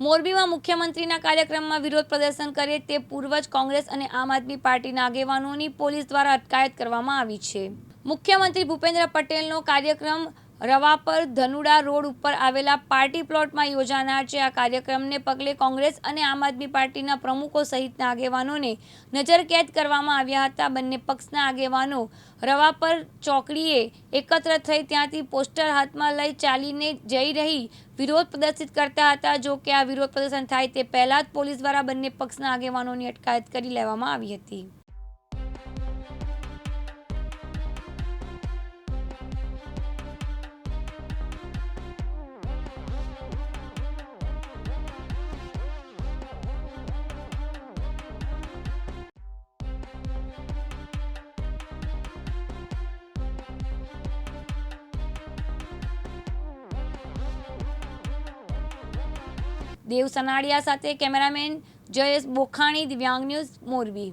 મોરબીમાં મુખ્યમંત્રીના કાર્યક્રમમાં વિરોધ પ્રદર્શન કરે તે પૂર્વ જ કોંગ્રેસ અને આમ આદમી પાર્ટીના આગેવાનોની પોલીસ દ્વારા અટકાયત કરવામાં આવી છે. મુખ્યમંત્રી ભૂપેન્દ્ર પટેલનો કાર્યક્રમ રવાપર ધનુડા રોડ ઉપર આવેલા પાર્ટી પ્લોટમાં યોજાનાર છે. આ કાર્યક્રમને પગલે કોંગ્રેસ અને આમ આદમી પાર્ટીના પ્રમુખો સહિતના આગેવાનોને નજરકેદ કરવામાં આવ્યા હતા. બંને પક્ષના આગેવાનો રવાપર ચોકડીએ એકત્ર થઈ ત્યાંથી પોસ્ટર હાથમાં લઈ ચાલીને જઈ રહી વિરોધ પ્રદર્શિત કરતા હતા. જો કે આ વિરોધ પ્રદર્શન થાય તે પહેલા જ પોલીસ દ્વારા બંને પક્ષના આગેવાનોની અટકાયત કરી લેવામાં આવી હતી. દેવ સનાડિયા સાથે કેમેરામેન જયેશ બોખાણી દિવ્યાંગ ન્યૂઝ મોરબી.